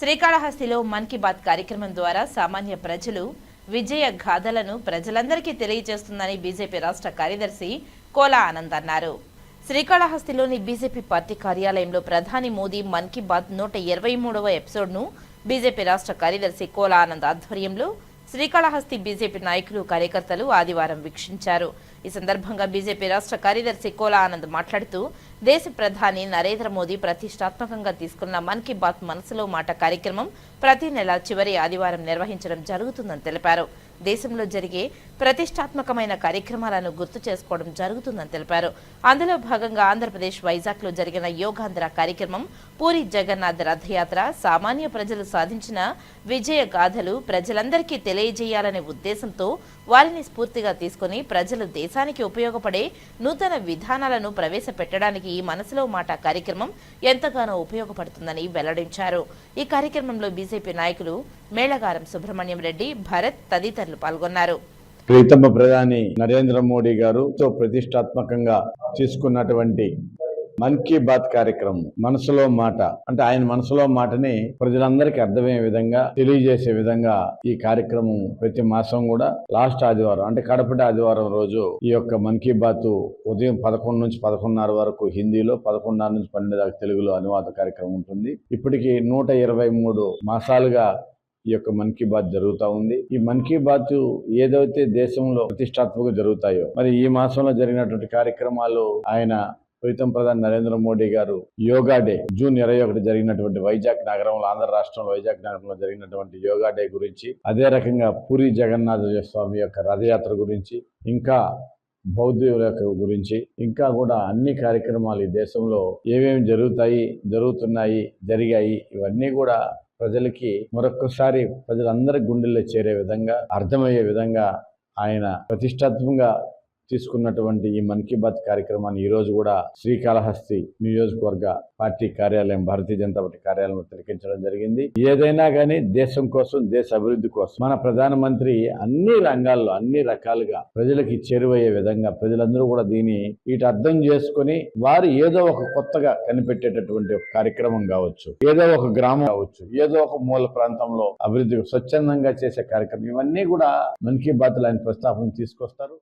శ్రీకాళహస్తిలో మన్ కీ బాత్ కార్యక్రమం ద్వారా సామాన్య ప్రజలు విజయ గాథలను ప్రజలందరికీ తెలియజేస్తుందని బీజేపీ రాష్ట్ర కార్యదర్శి కోలా ఆనంద్ అన్నారు. శ్రీకాళహస్తిలోని బీజేపీ పార్టీ కార్యాలయంలో ప్రధాని మోదీ మన్ కీ బాత్ నూట ఇరవై మూడవ ఎపిసోడ్ను బీజేపీ రాష్ట్ర కార్యదర్శి కోలా ఆనంద్ ఆధ్వర్యంలో శ్రీకాళహస్తి బీజేపీ నాయకులు కార్యకర్తలు ఆదివారం వీక్షించారు. ఈ సందర్భంగా బీజేపీ రాష్ట్ర కార్యదర్శి కోలా ఆనంద్ మాట్లాడుతూ దేశ ప్రధాని నరేంద్ర మోదీ ప్రతిష్టాత్మకంగా తీసుకున్న మన్ కీ బాత్ మనసులో మాట కార్యక్రమం ప్రతి నెల చివరి ఆదివారం నిర్వహించడం జరుగుతుందని తెలిపారు. దేశంలో జరిగే ప్రతిష్టాత్మకమైన కార్యక్రమాలను గుర్తు చేసుకోవడం జరుగుతుందని తెలిపారు. అందులో భాగంగా ఆంధ్రప్రదేశ్ వైజాగ్లో జరిగిన యోగాంధ్ర కార్యక్రమం పూరి జగన్నాథ్ రథయాత్ర సామాన్య ప్రజలు సాధించిన విజయ గాథలు ప్రజలందరికీ తెలియజేయాలనే ఉద్దేశంతో వారిని స్ఫూర్తిగా తీసుకుని ప్రజలు దేశానికి ఉపయోగపడే నూతన విధానాలను ప్రవేశపెట్టడానికి ఈ మనసులో మాట కార్యక్రమం ఎంతగానో ఉపయోగపడుతుందని వెల్లడించారు. ఈ కార్యక్రమంలో బీజేపీ నాయకులు మేళగారం సుబ్రహ్మణ్యం రెడ్డి భరత్ తదితరులు పాల్గొన్నారు. ప్రీతమ ప్రధాని నరేంద్ర మోడీ గారు తో ప్రతిష్టాత్మకంగా తీసుకున్నటువంటి మన్ కీ బాత్ కార్యక్రమం మనసులో మాట. అంటే ఆయన మనసులో మాటని ప్రజలందరికీ అర్థమయ్యే విధంగా తెలియజేసే విధంగా ఈ కార్యక్రమం ప్రతి మాసం కూడా లాస్ట్ ఆదివారం అంటే కడపటి ఆదివారం రోజు ఈ యొక్క మన్ కీ బాత్ ఉదయం పదకొండు నుంచి పదకొండున్నర వరకు హిందీలో పదకొండున్నర నుంచి పన్నెండు దాకా తెలుగులో అనువాద కార్యక్రమం ఉంటుంది. ఇప్పటికి నూట ఇరవై మూడు మాసాలుగా ఈ యొక్క మన్ కీ బాత్ జరుగుతూ ఉంది. ఈ మన్ కీ బాత్ ఏదైతే దేశంలో ప్రతిష్టాత్మక జరుగుతాయో మరి ఈ మాసంలో జరిగినటువంటి కార్యక్రమాలు ఆయన ప్రీతం ప్రధాని నరేంద్ర మోడీ గారు యోగా డే జూన్ ఇరవై ఒకటి జరిగినటువంటి వైజాగ్ నగరంలో ఆంధ్ర రాష్ట్రంలో వైజాగ్ నగరంలో జరిగినటువంటి యోగా డే గురించి అదే రకంగా పూరి జగన్నాథ స్వామి యొక్క రథయాత్ర గురించి ఇంకా బౌద్ధుల యొక్క గురించి ఇంకా కూడా అన్ని కార్యక్రమాలు ఈ దేశంలో ఏమేమి జరుగుతాయి జరుగుతున్నాయి జరిగాయి ఇవన్నీ కూడా ప్రజలకి మరొకసారి ప్రజలందరి గుండెల్లో చేరే విధంగా అర్థమయ్యే విధంగా ఆయన ప్రతిష్టాత్మకంగా తీసుకున్నటువంటి ఈ మన్ కీ బాత్ కార్యక్రమాన్ని ఈరోజు కూడా శ్రీకాళహస్తి నియోజకవర్గ పార్టీ కార్యాలయం భారతీయ జనతా పార్టీ కార్యాలయం తిలకించడం జరిగింది. ఏదైనా కానీ దేశం కోసం దేశ అభివృద్ధి కోసం మన ప్రధానమంత్రి అన్ని రంగాల్లో అన్ని రకాలుగా ప్రజలకి చేరువయ్యే విధంగా ప్రజలందరూ కూడా దీన్ని ఇటు అర్థం చేసుకొని వారు ఏదో ఒక కొత్తగా కనిపెట్టేటటువంటి ఒక కార్యక్రమం కావచ్చు ఏదో ఒక గ్రామం కావచ్చు ఏదో ఒక మూల ప్రాంతంలో అభివృద్ధి స్వచ్ఛందంగా చేసే కార్యక్రమం. ఇవన్నీ కూడా మన్ కీ బాత్ ఆయన ప్రస్తావన తీసుకొస్తారు.